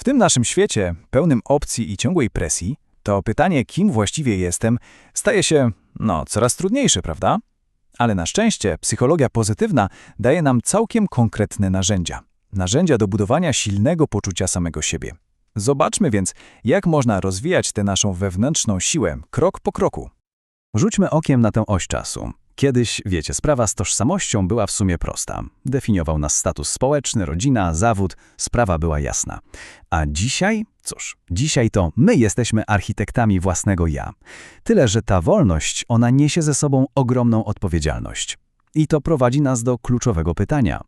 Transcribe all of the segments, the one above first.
W tym naszym świecie, pełnym opcji i ciągłej presji, to pytanie, kim właściwie jestem, staje się, no, coraz trudniejsze, prawda? Ale na szczęście psychologia pozytywna daje nam całkiem konkretne narzędzia. Narzędzia do budowania silnego poczucia samego siebie. Zobaczmy więc, jak można rozwijać tę naszą wewnętrzną siłę krok po kroku. Rzućmy okiem na tę oś czasu. Kiedyś, wiecie, sprawa z tożsamością była w sumie prosta. Definiował nas status społeczny, rodzina, zawód, sprawa była jasna. A dzisiaj? Cóż, dzisiaj to my jesteśmy architektami własnego ja. Tyle, że ta wolność, ona niesie ze sobą ogromną odpowiedzialność. I to prowadzi nas do kluczowego pytania.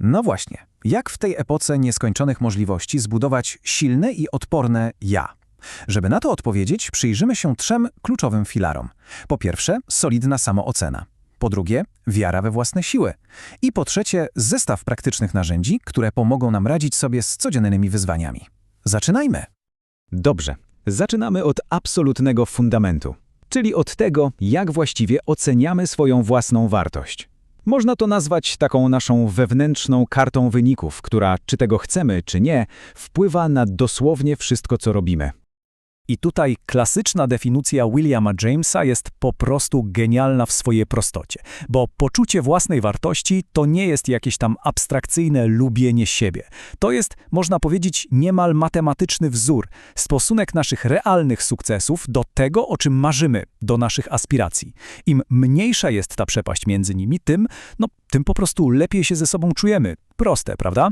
No właśnie, jak w tej epoce nieskończonych możliwości zbudować silne i odporne ja? Żeby na to odpowiedzieć, przyjrzymy się trzem kluczowym filarom. Po pierwsze, solidna samoocena. Po drugie, wiara we własne siły. I po trzecie, zestaw praktycznych narzędzi, które pomogą nam radzić sobie z codziennymi wyzwaniami. Zaczynajmy! Dobrze, zaczynamy od absolutnego fundamentu, czyli od tego, jak właściwie oceniamy swoją własną wartość. Można to nazwać taką naszą wewnętrzną kartą wyników, która, czy tego chcemy, czy nie, wpływa na dosłownie wszystko, co robimy. I tutaj klasyczna definicja Williama Jamesa jest po prostu genialna w swojej prostocie, bo poczucie własnej wartości to nie jest jakieś tam abstrakcyjne lubienie siebie. To jest, można powiedzieć, niemal matematyczny wzór, stosunek naszych realnych sukcesów do tego, o czym marzymy, do naszych aspiracji. Im mniejsza jest ta przepaść między nimi, tym, no, tym po prostu lepiej się ze sobą czujemy. Proste, prawda?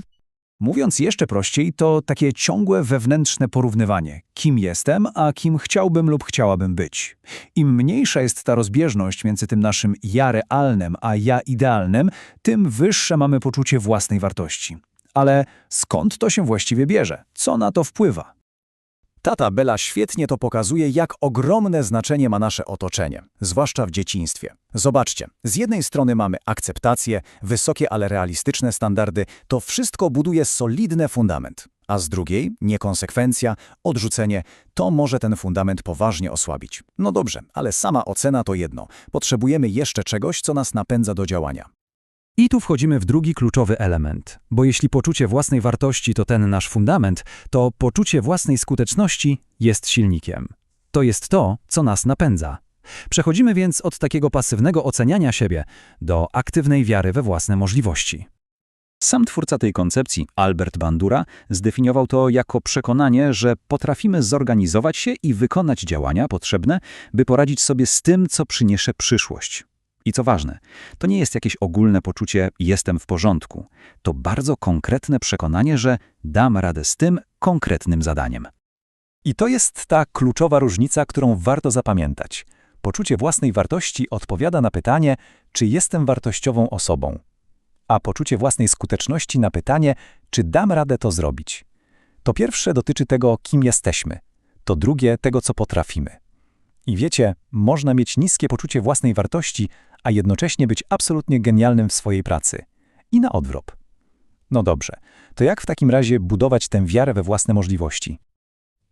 Mówiąc jeszcze prościej, to takie ciągłe wewnętrzne porównywanie, kim jestem, a kim chciałbym lub chciałabym być. Im mniejsza jest ta rozbieżność między tym naszym ja realnym, a ja idealnym, tym wyższe mamy poczucie własnej wartości. Ale skąd to się właściwie bierze? Co na to wpływa? Ta tabela świetnie to pokazuje, jak ogromne znaczenie ma nasze otoczenie, zwłaszcza w dzieciństwie. Zobaczcie, z jednej strony mamy akceptację, wysokie, ale realistyczne standardy, to wszystko buduje solidny fundament. A z drugiej, niekonsekwencja, odrzucenie, to może ten fundament poważnie osłabić. No dobrze, ale sama ocena to jedno. Potrzebujemy jeszcze czegoś, co nas napędza do działania. I tu wchodzimy w drugi kluczowy element, bo jeśli poczucie własnej wartości to ten nasz fundament, to poczucie własnej skuteczności jest silnikiem. To jest to, co nas napędza. Przechodzimy więc od takiego pasywnego oceniania siebie do aktywnej wiary we własne możliwości. Sam twórca tej koncepcji, Albert Bandura, zdefiniował to jako przekonanie, że potrafimy zorganizować się i wykonać działania potrzebne, by poradzić sobie z tym, co przyniesie przyszłość. I co ważne, to nie jest jakieś ogólne poczucie jestem w porządku. To bardzo konkretne przekonanie, że dam radę z tym konkretnym zadaniem. I to jest ta kluczowa różnica, którą warto zapamiętać. Poczucie własnej wartości odpowiada na pytanie, czy jestem wartościową osobą, a poczucie własnej skuteczności na pytanie, czy dam radę to zrobić. To pierwsze dotyczy tego, kim jesteśmy, to drugie tego, co potrafimy. I wiecie, można mieć niskie poczucie własnej wartości, a jednocześnie być absolutnie genialnym w swojej pracy. I na odwrót. No dobrze, to jak w takim razie budować tę wiarę we własne możliwości?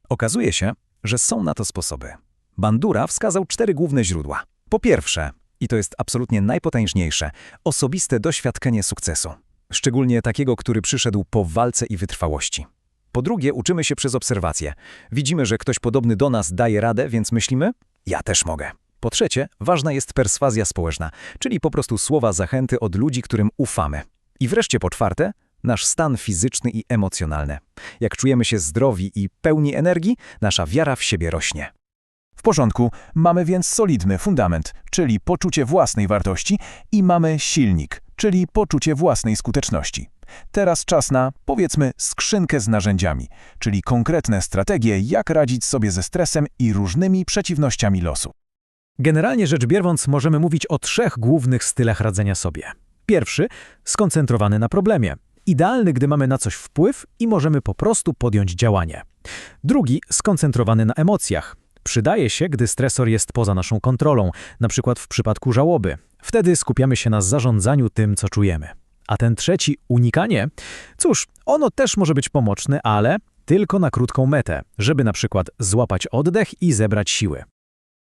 Okazuje się, że są na to sposoby. Bandura wskazał cztery główne źródła. Po pierwsze, i to jest absolutnie najpotężniejsze, osobiste doświadczenie sukcesu. Szczególnie takiego, który przyszedł po walce i wytrwałości. Po drugie, uczymy się przez obserwację. Widzimy, że ktoś podobny do nas daje radę, więc myślimy, ja też mogę. Po trzecie, ważna jest perswazja społeczna, czyli po prostu słowa zachęty od ludzi, którym ufamy. I wreszcie po czwarte, nasz stan fizyczny i emocjonalny. Jak czujemy się zdrowi i pełni energii, nasza wiara w siebie rośnie. W porządku, mamy więc solidny fundament, czyli poczucie własnej wartości i mamy silnik, czyli poczucie własnej skuteczności. Teraz czas na, powiedzmy, skrzynkę z narzędziami, czyli konkretne strategie, jak radzić sobie ze stresem i różnymi przeciwnościami losu. Generalnie rzecz biorąc, możemy mówić o trzech głównych stylach radzenia sobie. Pierwszy, skoncentrowany na problemie. Idealny, gdy mamy na coś wpływ i możemy po prostu podjąć działanie. Drugi, skoncentrowany na emocjach. Przydaje się, gdy stresor jest poza naszą kontrolą, przykład w przypadku żałoby. Wtedy skupiamy się na zarządzaniu tym, co czujemy. A ten trzeci, unikanie, cóż, ono też może być pomocne, ale tylko na krótką metę, żeby na przykład złapać oddech i zebrać siły.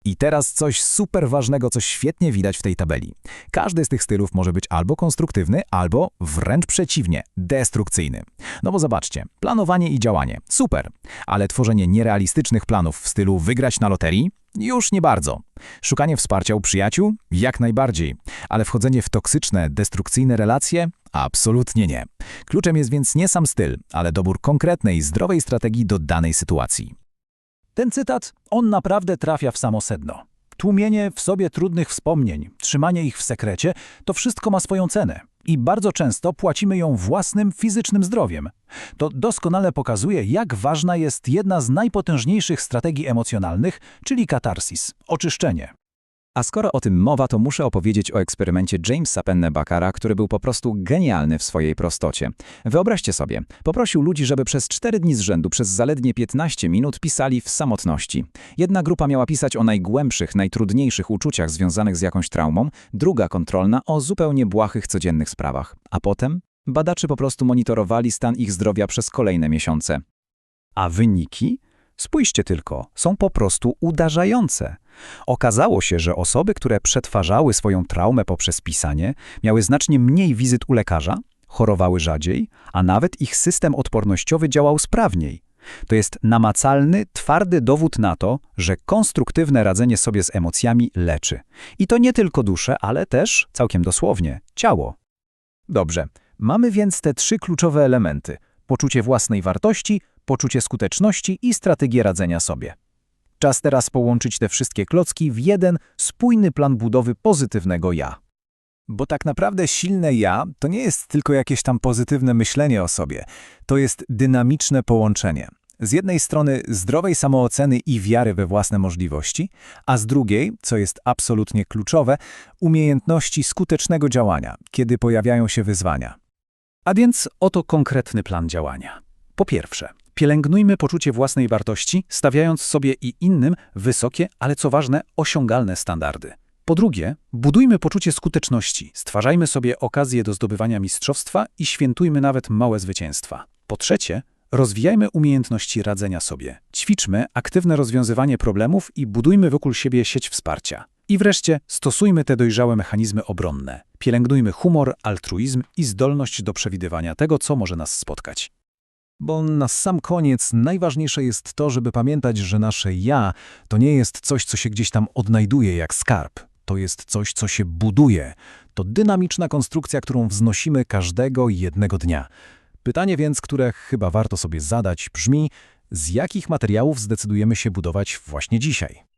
I teraz coś super ważnego, co świetnie widać w tej tabeli. Każdy z tych stylów może być albo konstruktywny, albo wręcz przeciwnie, destrukcyjny. No bo zobaczcie, planowanie i działanie, super, ale tworzenie nierealistycznych planów w stylu wygrać na loterii? Już nie bardzo. Szukanie wsparcia u przyjaciół? Jak najbardziej. Ale wchodzenie w toksyczne, destrukcyjne relacje? Absolutnie nie. Kluczem jest więc nie sam styl, ale dobór konkretnej, zdrowej strategii do danej sytuacji. Ten cytat, on naprawdę trafia w samo sedno. Tłumienie w sobie trudnych wspomnień, trzymanie ich w sekrecie, to wszystko ma swoją cenę. I bardzo często płacimy ją własnym fizycznym zdrowiem. To doskonale pokazuje, jak ważna jest jedna z najpotężniejszych strategii emocjonalnych, czyli katarsis, oczyszczenie. A skoro o tym mowa, to muszę opowiedzieć o eksperymencie Jamesa Pennebakara, który był po prostu genialny w swojej prostocie. Wyobraźcie sobie, poprosił ludzi, żeby przez 4 dni z rzędu przez zaledwie 15 minut pisali w samotności. Jedna grupa miała pisać o najgłębszych, najtrudniejszych uczuciach związanych z jakąś traumą, druga kontrolna o zupełnie błahych, codziennych sprawach. A potem badacze po prostu monitorowali stan ich zdrowia przez kolejne miesiące. A wyniki? Spójrzcie tylko, są po prostu uderzające. Okazało się, że osoby, które przetwarzały swoją traumę poprzez pisanie, miały znacznie mniej wizyt u lekarza, chorowały rzadziej, a nawet ich system odpornościowy działał sprawniej. To jest namacalny, twardy dowód na to, że konstruktywne radzenie sobie z emocjami leczy. I to nie tylko duszę, ale też, całkiem dosłownie, ciało. Dobrze, mamy więc te trzy kluczowe elementy. Poczucie własnej wartości, poczucie skuteczności i strategię radzenia sobie. Czas teraz połączyć te wszystkie klocki w jeden spójny plan budowy pozytywnego ja. Bo tak naprawdę silne ja to nie jest tylko jakieś tam pozytywne myślenie o sobie, to jest dynamiczne połączenie. Z jednej strony zdrowej samooceny i wiary we własne możliwości, a z drugiej, co jest absolutnie kluczowe, umiejętności skutecznego działania, kiedy pojawiają się wyzwania. A więc oto konkretny plan działania. Po pierwsze, pielęgnujmy poczucie własnej wartości, stawiając sobie i innym wysokie, ale co ważne, osiągalne standardy. Po drugie, budujmy poczucie skuteczności, stwarzajmy sobie okazję do zdobywania mistrzostwa i świętujmy nawet małe zwycięstwa. Po trzecie, rozwijajmy umiejętności radzenia sobie, ćwiczmy aktywne rozwiązywanie problemów i budujmy wokół siebie sieć wsparcia. I wreszcie stosujmy te dojrzałe mechanizmy obronne. Pielęgnujmy humor, altruizm i zdolność do przewidywania tego, co może nas spotkać. Bo na sam koniec najważniejsze jest to, żeby pamiętać, że nasze ja to nie jest coś, co się gdzieś tam odnajduje jak skarb. To jest coś, co się buduje. To dynamiczna konstrukcja, którą wznosimy każdego jednego dnia. Pytanie więc, które chyba warto sobie zadać, brzmi: z jakich materiałów zdecydujemy się budować właśnie dzisiaj?